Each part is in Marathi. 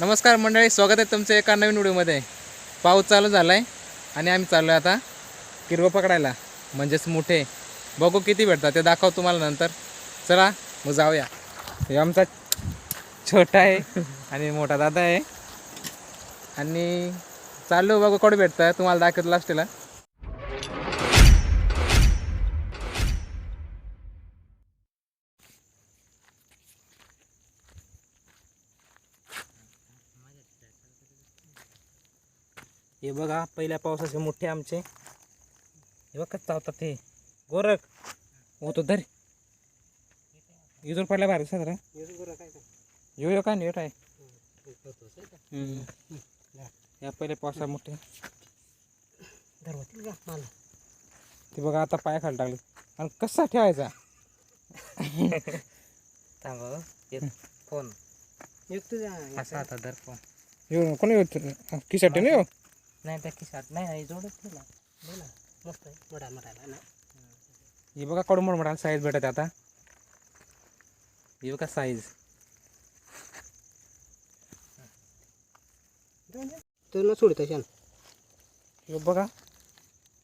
नमस्कार मंडळी स्वागत आहे तुमचं एका नवीन व्हिडिओमध्ये. पाऊस चालू झाला आहे आणि आम्ही चाललो आहे आता किरवं पकडायला म्हणजेच मोठे. बघू किती भेटतात ते दाखव तुम्हाला नंतर. चला मग जाऊया. हे आमचा छोटा आहे आणि मोठा दादा आहे. आणि चाललो बघू कुठे भेटतं? तुम्हाला दाखवत लास्टला हे बघा पहिल्या पावसाचे मोठे आमचे. हे बघ कसं चावतात ते. गोरख. होतो धर. इजूर पडल्या भारी सदरा यो यो काय नाही आहे हम्म. या पहिले पावसा मोठे. ते बघा आता पाय खाली टाकले. आणि कसा ठेवायचा? थांबा फोन. असा आता दर फोन. येऊ कोणी येऊ किसाठी नाही येऊ? नाही त्या खिशात. नाही नाही जोडत ठेवला मस्त मोठा मोठा ना. हे बघा कडू मोठ मोठा साईज भेटत आता. हे बघा साईज तर न सोडित शान हे बघा.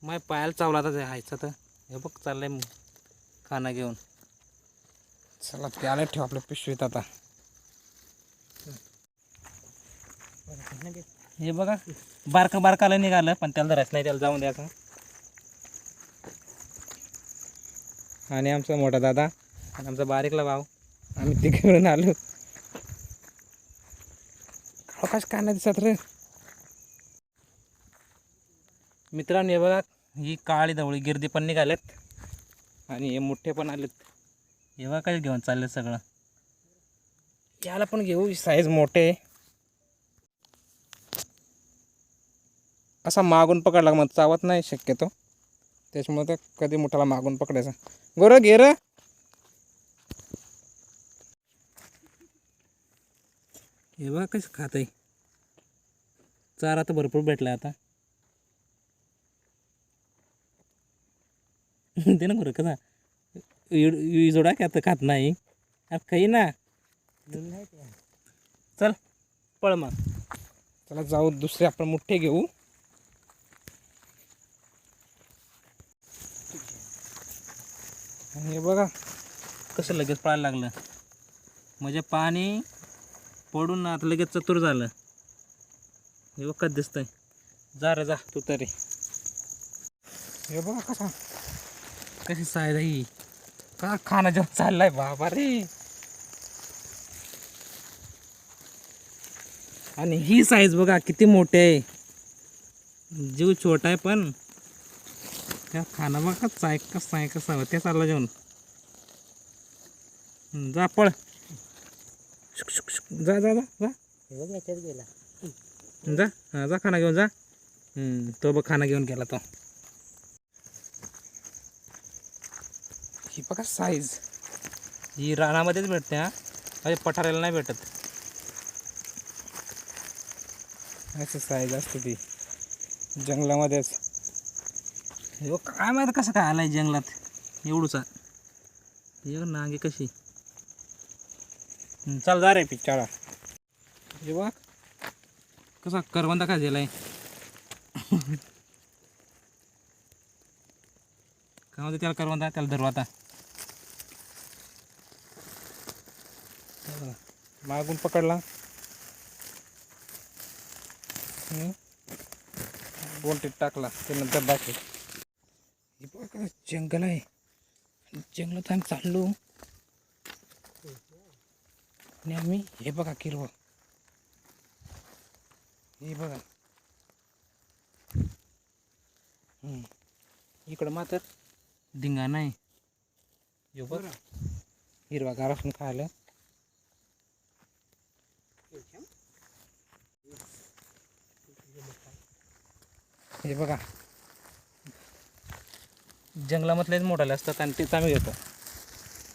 माय पायाला चावला आता हायचं तर. हे बघ चाललंय मग. खाना घेऊन. चला ते आले ठेव आपल्या पिशवीत आता. हे बघा बारकं बारकाला निघालं पण त्याला धरायचं नाही त्याला जाऊन द्यायचं आणि आमचा मोठा दादा आणि आमचा बारीकला भाऊ आम्ही तिकडून आलो. अवकाश काय नाही दिसत रे. मित्रांनो हे बघा ही काळी धवळी गिर्दी पण निघालेत आणि हे मोठे पण आलेत. हे बघा काय घेऊन चालले सगळं. याला पण घेऊ साईज मोठे. आहे. असा मागून पकडला मग चावत नाही शक्यतो. त्याच्यामुळे ते कधी मोठाला मागून पकडायचा. गोरं घे रं. हे बघा कसं खात आहे चारा तर भरपूर भेटला आता. ते ना बरं कसा? जोडा की आता खात नाही. अरे काही ना. चल पळ मग. चला जाऊ दुसरे आपण मोठे घेऊ. हे बघा. कसं लगेच पळायला लागलं? म्हणजे पाणी पडून आता लगेच चतुर झालं. हे बघ कसं दिसतंय. जा रे जा तू तरी. हे बघा कसा. कशी साईज आहे ही. का खाना जेव्हा चाललाय बाबा रे. आणि ही साईज बघा किती मोठी आहे. जीव छोटा आहे पण. त्या खाना बघा कसा आहे कसा आहे. ते चालला जेवण. जा पळ. शुक, शुक, शुक. जा जा जा जा. जा. हा जा खाना घेऊन जा. तो बघ खाना घेऊन गेला तो. ही बघा साईज ही रानामध्येच भेटते हा. म्हणजे पठाराला नाही भेटत. अशी साईज असते ती. जंगलामध्येच. हे काय माहिती कसं काय आलाय जंगलात? एवढूचा बघ नांगे कशी? चल जा रे पिच्चाळा हे बघ. कसा करवंदा काय झालाय काय म्हणते त्याला करवंदा? त्याला धरू आता. बघा, मागून पकडला. बोलटीत टाकला. ते नंतर दाखव हे बघा जंगल आहे. जंगलात आम्ही चाललो. आणि आम्ही हे बघा किरवं. हे बघा. इकडं मात्र धिंगा नाही यो बघ. हिरवा गार असून खायला. हे बघा. जंगलामधलेच मोठाले असतात आणि तेच आम्ही घेतो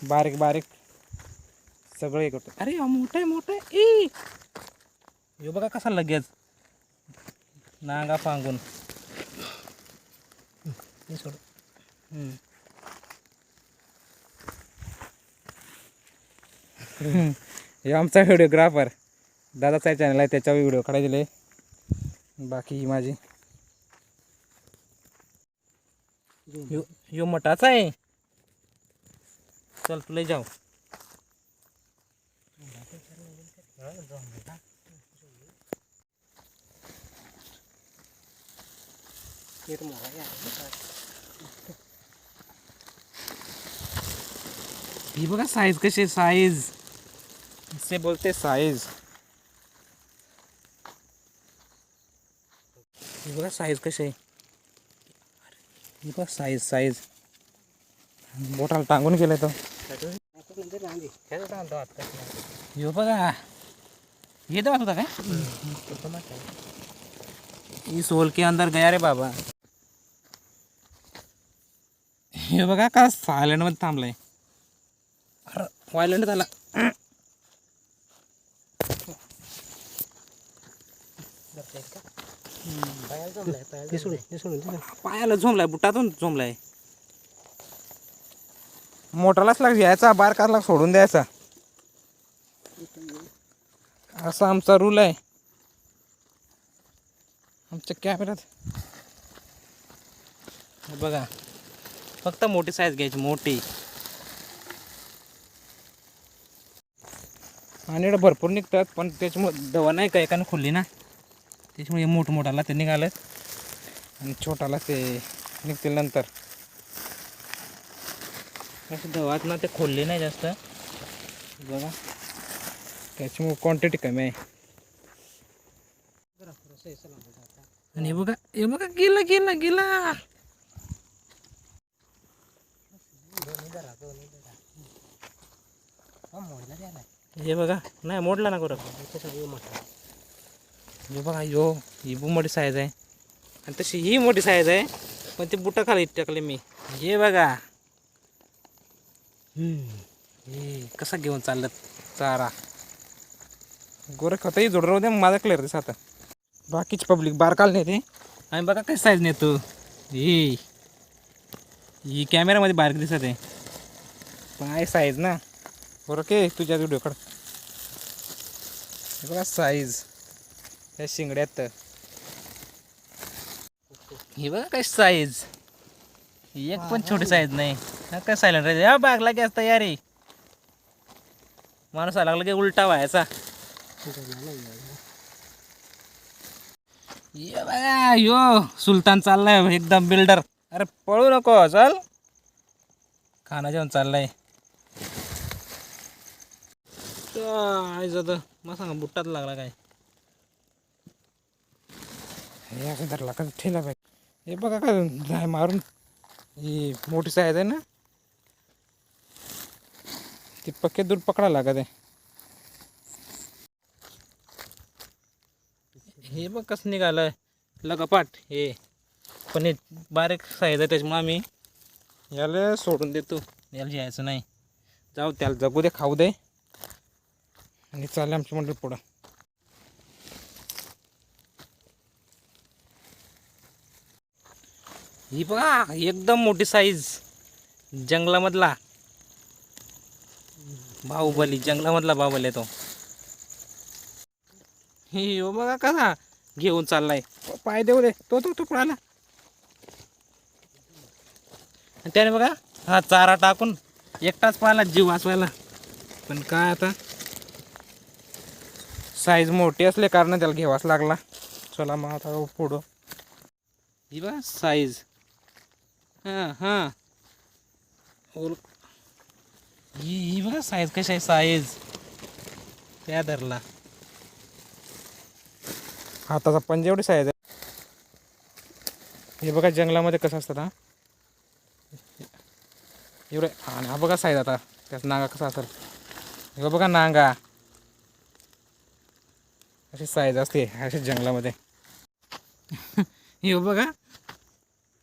बारीक बारीक सगळं हे करतो. अरे मोठं आहे मोठं आहे. ए! बघा कसा लगेच. नांगा पांगून सोड. हे आमचा व्हिडिओग्राफर. दादाचा चॅनल आहे त्याच्यावर व्हिडिओ काढायचे बाकी ही माझी. यो यो मटाचा आहे चल तुला जाऊ ही बघा साईज कशी साईज से बोलते ही बघा साईज कशी आहे ही बघा साईज साईज टांगून गेलं तो। यो बघा। ये दवा होता काय? इस होल के अंदर गया रे बाबा। हे बघा का सायलंड मध्ये थांबलाय। अरे वायलंड झाला। पायाला झोमलाय बुटातून झोमलाय मोठालाच लाग घ्यायचा बारकाला सोडून द्यायचा. असा आमचा रूल आहे. आमच्या कॅमेऱ्यात हे बघा फक्त मोठी साईज घ्यायची मोठी. आणि भरपूर निघतात पण त्याच्यामुळे दवा नाही का एकानं खोलली ना? त्याच्यामुळे मोठ मोठाला ते निघालं. आणि छोटाला ते निघतील नंतर. असं दवात ना ते खोलले नाही जास्त. बघा. त्याच्यामुळे क्वांटिटी कमी आहे. आणि हे बघा हे बघा गेला गेला गेला. हे बघा नाही मोडला ना करत हे बघा यो ही मोठी साईज आहे. आणि तशी ही मोठी साईज आहे. पण ते बुटा खाली टाकले मी. हे बघा. हे कसा घेऊन चाललं चारा? गोरं खतही जोड राहू माझा क्लिअर दिसत आता. बाकीची पब्लिक बारकाल नाही ते आणि बघा काय साईज नेतो. ही. ही कॅमेरामध्ये बारीक दिसत आहे. पण आहे साईज ना. बरं के तुझ्या व्हिडिओकडं बघा साईज त्या शिंगड्यात. ही बघा काय साईज एक पण छोटी साईज नाही. हा काय सायलेंट राहायचं या बागला की असता यार माणूस आला लागला की उलटा व्हायचा. ये बघा यो सुलतान चाललाय एकदम बिल्डर अरे पळू नको चल. खाना जेवण चाललाय. काय जात मग सांगा बुट्टात लागला काय? हे असं धरला का ठेला पाहिजे? हे बघा का जाय मारून. ही मोठी साईज आहे ना ती पक्के दूर पकडायला लागत आहे. हे बघ कसं निघालं लगापाट हे. पण हे बारीक साईज आहे त्याच्यामुळे आम्ही याला सोडून देतो. याला जायचं नाही. जाऊ त्याला जगू दे खाऊ दे. आणि चालले आमची मंडळ पुढं. ही बघा एकदम मोठी साईज जंगलामधला. बाहुबली जंगलामधला बाहुबली आहे तो. हे हो बघा कसा घेऊन चाललाय. पाय देऊ दे. तो तो तो त्याने बघा हा चारा टाकून एकटाच पाहिला जीव वाचवायला. पण काय आता? साईज मोठी असले कारण त्याला घ्यावाच लागला. चला मग आता पुढं. ही बघा साईज हां हां. ओल ही बघा साईज कशी आहे साईज त्या धरला. हाताचा पंजा एवढी साईज आहे. हे बघा जंगलामध्ये कसं असतं हा. एवढं आणि हा बघा साईज आता. त्याचा नांगा कसा असेल. हे बघा नांगा. अशी साईज असते अशी जंगलामध्ये. हे बघा.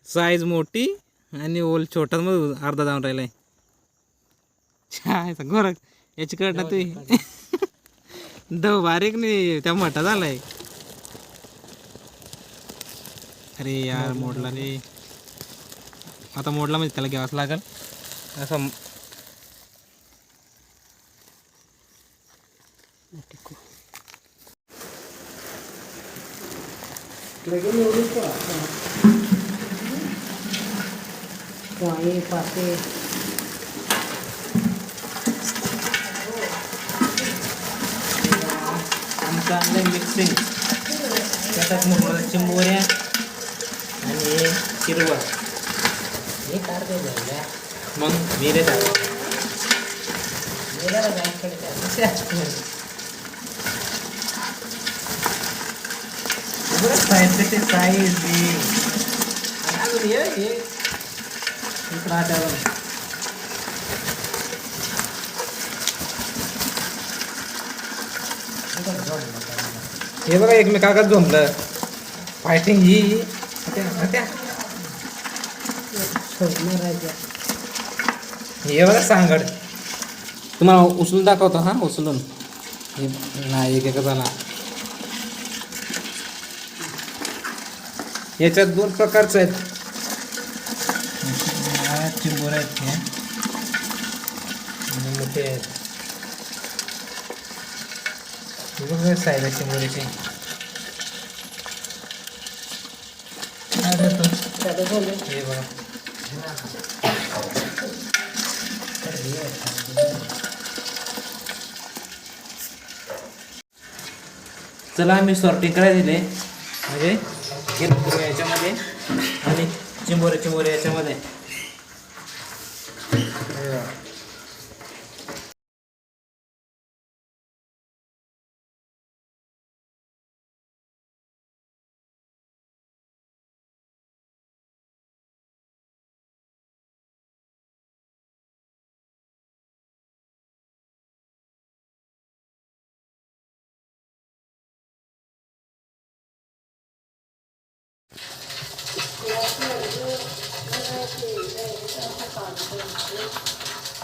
साईज मोठी आणि ओल छोटा मग अर्धा जाऊन राहिलाय. छायचा गोरख याची कळटा तू दव बारीक नाही त्या मोठा झालाय. अरे यार मोडला नाही. आता मोडला म्हणजे त्याला घ्यावाच लागल. असं पोहे पाते आमचं आणलं मिक्सिंग त्याच्यात मग चिंबोऱ्या आणि हिरवा हे झाल्या मग मिरे टाक गेल्याला बँकडे साईज साईज अजून ये. ये इकडं आट्यावर. हे बघा एकमेकागत जमलं फायटिंग ही ही. हे बघा सांगड. तुम्हाला उचलून दाखवतो हा उचलून. हे नाही एक एक झाला याच्यात दोन प्रकारचे आहेत. चिंबोर आहेत हे आणि मोठे आहेत हे साईज आहे चिंबोरीची हे बघा. चला आम्ही सॉर्टिंग करायला दिले. म्हणजे याच्यामध्ये आणि चिंबोरे चिंबोरे याच्यामध्ये.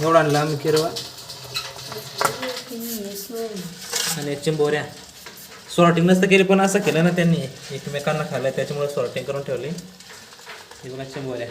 एवढा आणला आम्ही किरवा. आणि चिंबोऱ्या. सॉर्टिंग नसतं केली पण असं केलं ना त्यांनी. एकमेकांना खाल्लं त्याच्यामुळे सॉर्टिंग करून ठेवली. हे बघा चिंबोऱ्या.